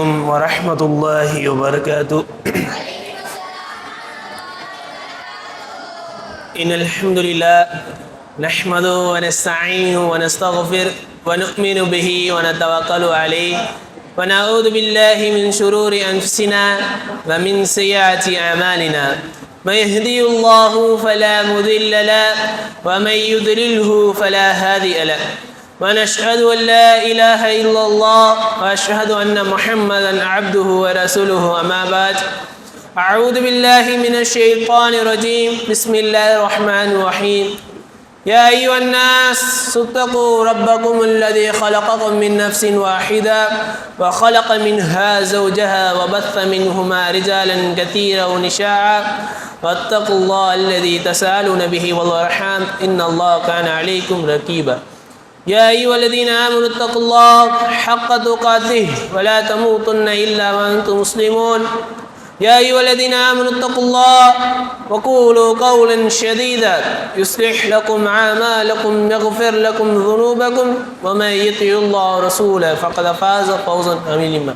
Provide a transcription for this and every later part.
ورحمة الله وبركاته. إن الحمد لله نحمده ونستعينه ونستغفر ونؤمن به ونتوكل عليه ونعوذ بالله من شرور أنفسنا ومن سيئات أعمالنا. من يهدي الله فلا مضل له ومن يضلله فلا هادي له. ونشهد أن لا إله إلا الله وأشهد أن محمدا عبده ورسوله أما بعد. أعوذ بالله من الشيطان الرجيم. بسم الله الرحمن الرحيم. يا أيها الناس اتقوا ربكم الذي خلقكم من نفس واحدة وخلق منها زوجها وبث منهما رجالا كثيرا ونساء. واتقوا الله الذي تسألون به والأرحام. إن الله كان عليكم رقيبا. يا أيها الذين آمنوا اتقوا الله حق تقاته ولا تموتن إلا وأنتم مسلمون يا أيها الذين آمنوا اتقوا الله وقولوا قولا شديدا يصلح لكم أعمالكم يغفر لكم ذنوبكم ومن يطع الله ورسوله فقد فاز فوزا عظيما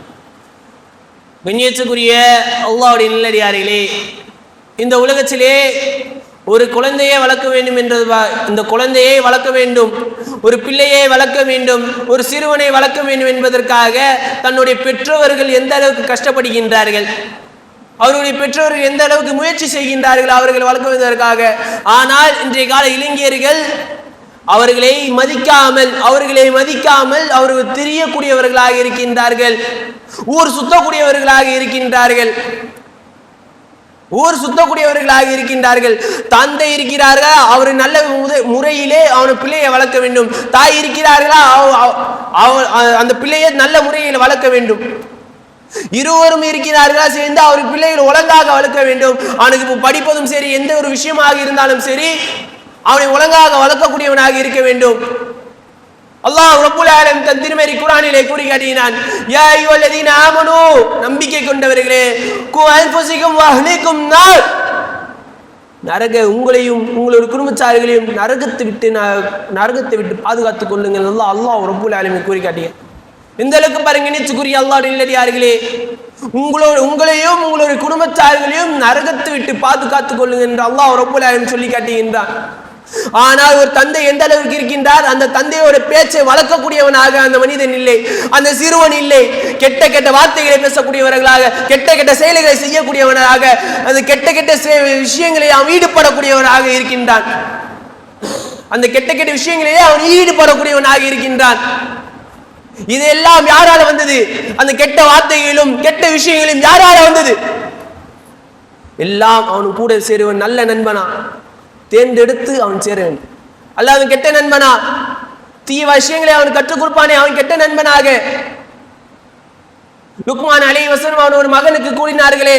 கண்ணியத்துக்குரிய அல்லாவுடைய நல்லடியார்களே இந்த உலகத்திலே ஒரு குழந்தையை வளர்க்க வேண்டும் என்றது இந்த குழந்தையை வளர்க்க வேண்டும் ஒரு பிள்ளையை வளர்க்க வேண்டும் ஒரு சிறுவனை வளர்க்க வேண்டும் என்பதற்காக தன்னுடைய பெற்றோர்கள் எந்த அளவுக்கு கஷ்டப்படுகின்றார்கள்? அவருடைய பெற்றோர்கள் எந்த அளவுக்கு முயற்சி செய்கின்றார்கள் அவர்கள் வளர்க்குவதற்காக ஆனால் இன்றைய கால இளைஞர்கள் அவர்களை மதிக்காமல் அவர்களை மதிக்காமல் அவர்கள் தெரியக்கூடியவர்களாக இருக்கின்றார்கள். ஊர் சுத்தக்கூடியவர்களாக இருக்கின்றார்கள். ஊர் சுத்தக்கூடியவர்களாக இருக்கின்றார்கள். தந்தை இருக்கிறார்களா? அவர் நல்ல முறையிலே அவன் பிள்ளையை வளர்க்க வேண்டும். தாய் இருக்கிறார்களா? அந்த பிள்ளையை நல்ல முறையில் வளர்க்க வேண்டும். இருவரும் இருக்கிறார்களா? சேர்ந்து அவர் பிள்ளைகள் ஒழுங்காக வளர்க்க வேண்டும். அவனுக்கு படிப்பதும் சரி எந்த ஒரு விஷயமாக இருந்தாலும் சரி அவனை ஒழுங்காக வளர்க்கக்கூடியவனாக இருக்க வேண்டும். அல்லாஹ் ரபுல் ஆலம் தன் திருமேரி குரானிலே கூறி காட்டினான் யா அய்யுல்லதீன ஆமனு நம்பிக்கை கொண்டவர்களே கு அன்ஃபுசிக்கும் வஹ்லிக்கும் நார் நரக உங்களையும் உங்களோட குடும்பச்சார்களையும் நரகத்தை விட்டு நரகத்தை விட்டு பாதுகாத்துக் கொள்ளுங்கள் அல்லாஹ் அல்லாஹ் ரபுல் ஆலமி கூறி காட்டிய இந்த அளவுக்கு பாருங்க நினைச்சுக்குரிய அல்லாஹ் இல்லடியார்களே உங்களோட உங்களையும் உங்களுடைய குடும்பச்சார்களையும் நரகத்தை விட்டு பாதுகாத்துக் கொள்ளுங்கள் என்று அல்லாஹ் ரபுல் ஆலமீன் சொல்லி காட்டுகின்றான் ஆனால் ஒரு தந்தை எந்த அளவுக்கு இருக்கின்றார்? அந்த தந்தையோட பேச்சை வளர்க்கக்கூடியவனாக அந்த மனிதன் இல்லை. அந்த சிறுவன் இல்லை. கெட்ட கெட்ட வார்த்தைகளை பேசக்கூடியவர்களாக கெட்ட கெட்ட செயல்களை செய்யக்கூடியவனாக அந்த கெட்ட கெட்ட விஷயங்களில் அவன் ஈடுபடக்கூடியவனாக இருக்கின்றான். அந்த கெட்ட கெட்ட விஷயங்களிலே அவன் ஈடுபடக்கூடியவனாக இருக்கின்றான். இதெல்லாம் யாரால வந்தது? அந்த கெட்ட வார்த்தைகளிலும் கெட்ட விஷயங்களிலும் யாரால வந்தது? எல்லாம் அவனு கூட சேருவன் நல்ல நண்பனா. தேர்ந்தெடுத்து அவன் சேர வேண்டும் அல்ல அவன் கெட்ட நண்பனா தீய விஷயங்களை அவன் கற்றுக் கொடுப்பானே அவன் கெட்ட நண்பனாக. லுக்மான் அலி வசனம் அவன் ஒரு மகனுக்கு கூறினார்களே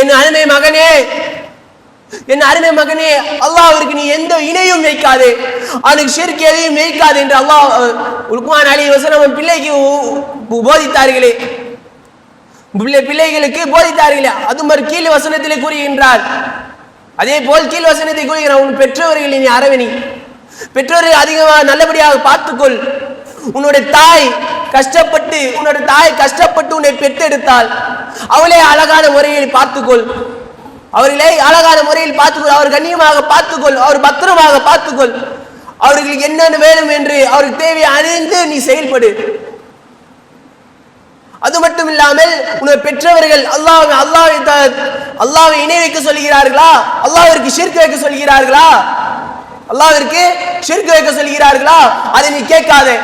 என் அருமை மகனே என் அருமை மகனே அல்லாஹ் அவருக்கு நீ எந்த இணையும் வைக்காது அவனுக்கு ஷெருக்கு எதையும் வைக்காது என்று அல்லாஹ் லுக்மான் அலி வசனம் அவன் பிள்ளைக்கு போதித்தார்களே. பிள்ளை பிள்ளைகளுக்கு போதித்தார்களே. அது மாதிரி கீழ் வசனத்திலே கூறுகின்றார். அதே போல் கீழ் வசனத்தை கூறுகிறார் உன் பெற்றோர்கள் நீ அரவணி. பெற்றோர்கள் அதிகமாக நல்லபடியாக பார்த்துக்கொள். உன்னுடைய தாய் கஷ்டப்பட்டு உன்னோட தாய் கஷ்டப்பட்டு உன்னை பெற்றெடுத்தால் அவளே அழகான முறையில் பார்த்துக்கொள். அவர்களை அழகான முறையில் பார்த்துக்கொள். அவர் கண்ணியமாக பார்த்துக்கொள். அவர் பத்திரமாக பார்த்துக்கொள். அவர்களுக்கு என்னென்ன வேணும் என்று அவருக்கு தேவையை அறிந்து நீ செயல்படு. அது மட்டும் இல்லாமல் உனது பெற்றவர்கள் அல்லாஹ் அல்லாவை அல்லாவை இணை வைக்க சொல்கிறார்களா? அல்லாவிற்கு சேர்க்க வைக்க சொல்கிறார்களா? அல்லாவிற்கு சேர்க்க வைக்க சொல்கிறார்களா? அதை நீ கேட்காதே.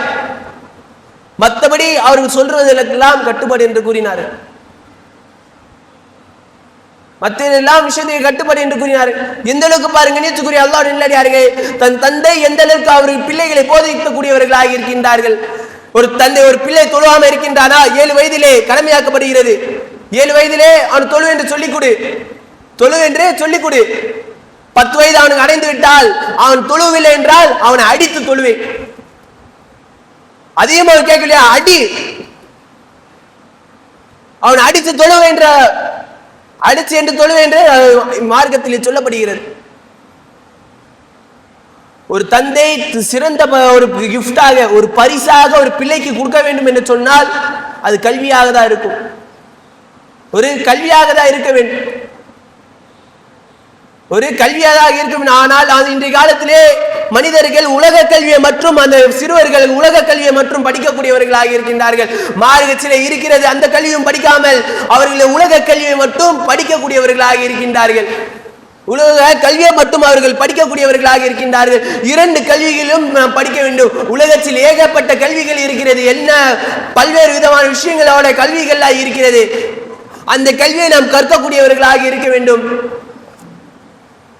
மற்றபடி அவர்கள் சொல்றதற்கெல்லாம் கட்டுப்பாடு என்று கூறினார் மத்தியெல்லாம் எல்லாம் விஷயத்தை கட்டுப்பாடு என்று கூறினார் எந்த அளவுக்கு பாருங்க நீச்சுக்குரிய அல்லாஹ் நல்லடியார்கள் தன் தந்தை எந்த அளவுக்கு அவர்கள் பிள்ளைகளை போதிக்கக்கூடியவர்களாக இருக்கின்றார்கள். ஒரு தந்தை ஒரு பிள்ளை தொழுவாம இருக்கின்றானா? ஏழு வயதிலே கடமையாக்கப்படுகிறது. ஏழு வயதிலே அவன் தொழு என்று சொல்லிக் கொடு தொழு என்றே சொல்லிக் கொடு பத்து வயது அவனுக்கு அடைந்து விட்டால் அவன் தொழுவில்லை என்றால் அவனை அடித்து தொழுவேன். அதிகமாக கேட்கலையா? அடி. அவன் அடித்து தொழுவேன் என்ற அடிச்சு என்று தொழுவேன் என்று மார்க்கத்தில் சொல்லப்படுகிறது. ஒரு தந்தை சிறந்த ஒரு கிஃப்டாக ஒரு பரிசாக ஒரு பிள்ளைக்கு கொடுக்க வேண்டும் என்று சொன்னால் அது கல்வியாக தான் இருக்கும். ஒரு கல்வியாக தான் இருக்க வேண்டும். ஒரு கல்வியாக இருக்கும் ஆனால் அது இன்றைய காலத்திலே மனிதர்கள் உலக கல்வியை மற்றும் அந்த சிறுவர்கள் உலக கல்வியை மற்றும் படிக்கக்கூடியவர்களாக இருக்கின்றார்கள். மார்க்கத்திலே இருக்கிறது அந்த கல்வியும் படிக்காமல் அவர்கள் உலக கல்வியை மட்டும் படிக்கக்கூடியவர்களாக இருக்கின்றார்கள். உலக கல்வியை மட்டும் அவர்கள் படிக்கக்கூடியவர்களாக இருக்கின்றார்கள். இரண்டு கல்விகளிலும் நாம் படிக்க வேண்டும். உலகத்தில் ஏகப்பட்ட கல்விகள் இருக்கிறது. என்ன? பல்வேறு விதமான விஷயங்களோட கல்விகளாக இருக்கிறது. அந்த கல்வியை நாம் கற்கக்கூடியவர்களாக இருக்க வேண்டும்.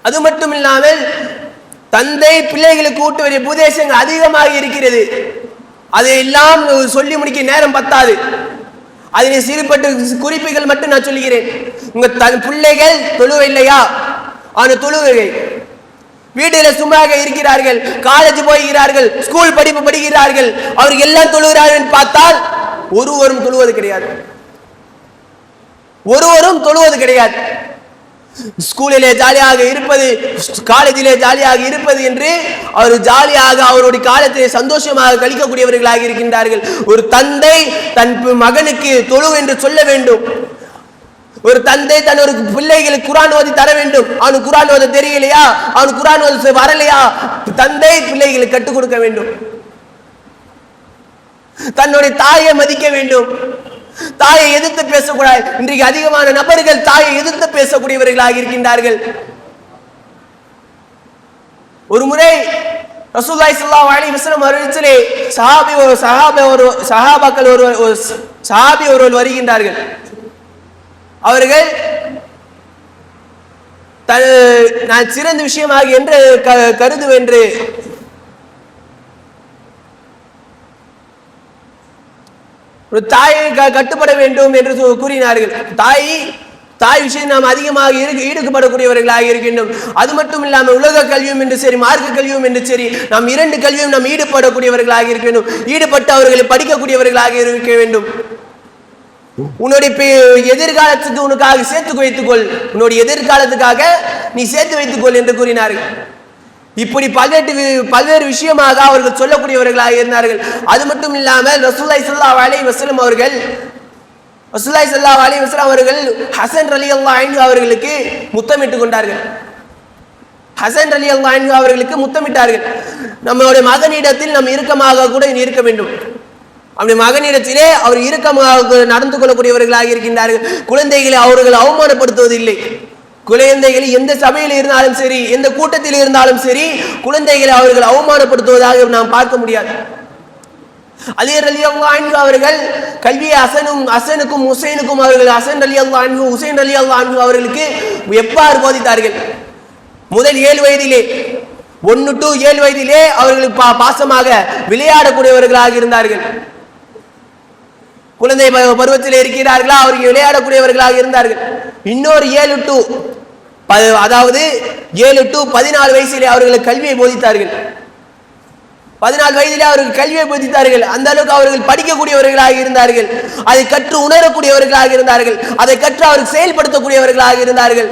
அது மட்டும் இல்லாமல் தந்தை பிள்ளைகளுக்கு ஊட்ட வேண்டிய உபதேசங்கள் அதிகமாக இருக்கிறது. அதையெல்லாம் சொல்லி முடிக்க நேரம் பத்தாது. அதனை சிறுபட்டு குறிப்புகள் மட்டும் நான் சொல்லுகிறேன். உங்க தன் பிள்ளைகள் தொழுவில்லையா அந்த தொழுகை வீட்டில் சும்மாக இருக்கிறார்கள் காலேஜ் போகிறார்கள் ஸ்கூல் படிப்பு படிக்கிறார்கள் அவர்கள் எல்லாம் தொழுகிறார்கள் பார்த்தால் ஒருவரும் தொழுவது கிடையாது. ஒருவரும் தொழுவது கிடையாது. ஸ்கூலிலே ஜாலியாக இருப்பது காலேஜிலே ஜாலியாக இருப்பது என்று அவர் ஜாலியாக அவருடைய காலத்தை சந்தோஷமாக கழிக்கக்கூடியவர்களாக இருக்கின்றார்கள். ஒரு தந்தை தன் மகனுக்கு தொழு என்று சொல்ல வேண்டும். ஒரு தந்தை தன் ஒரு பிள்ளைகளுக்கு குரான் ஓதி தர வேண்டும். அவனுக்கு குரான் ஓத தெரியலையா? அவனுக்கு குரான் ஓத வரலையா? தந்தை பிள்ளைகளுக்கு கற்றுக் கொடுக்க வேண்டும். தன்னுடைய தாயை மதிக்க வேண்டும். தாயை எதிர்த்து பேசக்கூடாது. இன்றைக்கு அதிகமான நபர்கள் தாயை எதிர்த்து பேசக்கூடியவர்களாக இருக்கின்றார்கள். ஒரு முறை ரசூல்லாய் ஸல்லல்லாஹு அலைஹி வஸல்லம் அவர்களிடத்திலே சஹாபி ஒரு சஹாபி ஒரு சஹாபாக்கள் ஒரு சஹாபி ஒருவர் வருகின்றார்கள். அவர்கள் த- நான் சிறந்த விஷயமாக என்று க- கருதுவென்று ஒரு தாயை கட்டுப்பட வேண்டும் என்று கூறினார்கள். தாய் தாய் விஷயம் நாம் அதிகமாக ஈடுபடக்கூடியவர்களாக இருக்கின்றோம். அது மட்டும் இல்லாமல் உலக கல்வியும் என்று சரி மார்க்க கல்வியும் என்று சரி நாம் இரண்டு கல்வியும் நாம் ஈடுபடக்கூடியவர்களாக இருக்க வேண்டும் ஈடுபட்டு அவர்களை படிக்கக்கூடியவர்களாக இருக்க வேண்டும். உன்னுடைய பே- எதிர்காலத்துக்கு உனக்காக சேர்த்து வைத்துக்கொள். உன்னுடைய எதிர்காலத்துக்காக நீ சேர்த்து வைத்துக்கொள் என்று கூறினார்கள். இப்படி பல்வேறு வி- பல்வேறு விஷயமாக அவர்கள் சொல்லக்கூடியவர்களாக இருந்தார்கள். அது மட்டும் இல்லாமல் ரசூல்லாய் ஸல்லல்லாஹு அலைஹி வசலம் அவர்கள் ரசூல்லாய் ஸல்லல்லாஹு அலைஹி வசலம் அவர்கள் ஹசன் ரலியல்லாஹு அன்ஹு அவர்களுக்கு முத்தமிட்டு கொண்டார்கள். ஹசன் ரலியல்லாஹு அன்ஹு அவர்களுக்கு முத்தமிட்டார்கள். நம்மளுடைய மகனிடத்தில் நம் இறுக்கமாக கூட இருக்க வேண்டும். அப்படி மகனிடத்திலே அவர் இறுக்கமாக நடந்து கொள்ளக்கூடியவர்களாக இருக்கின்றார்கள். குழந்தைகளை அவர்கள் அவமானப்படுத்துவதில்லை. குழந்தைகள் எந்த சபையில் இருந்தாலும் சரி எந்த கூட்டத்தில் இருந்தாலும் சரி குழந்தைகளை அவர்கள் அவமானப்படுத்துவதாக நாம் பார்க்க முடியாது. அலி அலி அன்ஹு அவர்கள் கல்வியை அசனும் அசனுக்கும் ஹுசைனுக்கும் அவர்கள் அசன் அலி அல்லா அன்ஹு ஹுசைன் அலி அல்லா அவர்களுக்கு எவ்வாறு போதித்தார்கள்? முதல் ஏழு வயதிலே ஒன்று டு ஏழு வயதிலே அவர்கள் பா- பாசமாக விளையாடக்கூடியவர்களாக இருந்தார்கள். குழந்தை ப- பருவத்தில் இருக்கிறார்களா? அவர்கள் விளையாடக்கூடியவர்களாக இருந்தார்கள். இன்னொரு ஏழு டு அதாவது ஏழு டு பதினாலு வயசிலே அவர்களுக்கு கல்வியை போதித்தார்கள். பதினாலு வயதிலே அவர்கள் கல்வியை போதித்தார்கள். அந்த அளவுக்கு அவர்கள் படிக்கக்கூடியவர்களாக இருந்தார்கள். அதை கற்று உணரக்கூடியவர்களாக இருந்தார்கள். அதை கற்று அவர்கள் செயல்படுத்தக்கூடியவர்களாக இருந்தார்கள்.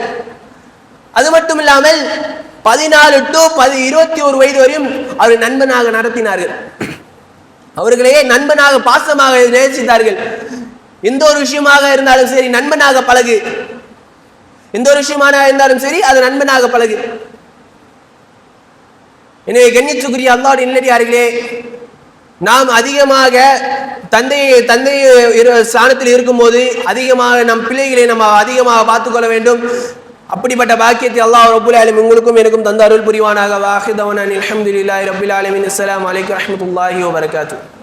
அது மட்டும் இல்லாமல் பதினாலு டு பதி இருபத்தி ஒரு வயது வரையும் அவர் நண்பனாக நடத்தினார்கள். அவர்களையே நண்பனாக பாசமாக நேசித்தார்கள். எந்த ஒரு விஷயமாக இருந்தாலும் சரி நண்பனாக பழகு. எந்த ஒரு விஷயமாக இருந்தாலும் சரி அது நண்பனாக பழகு. எனவே கண்ணியத்துக்குரிய அல்லாவுடைய இல்லடியார்களே நாம் அதிகமாக தந்தை தந்தை இரு- ஸ்தானத்தில் இருக்கும்போது அதிகமாக நம் பிள்ளைகளை நம்ம அதிகமாக பார்த்துக்கொள்ள வேண்டும். அப்படிப்பட்ட பாக்கியத்தை அல்லாஹ் ரபுல் ஆலம் உங்களுக்கும் எனக்கும் தந்த அருள் புரிவானாக வாஹிதவன் அலமதுல்லாஹி ரபுல் ஆலமின். அஸ்லாம் அலைக்கும் வரஹ்மத்துல்லாஹி வபரகாத்துஹு.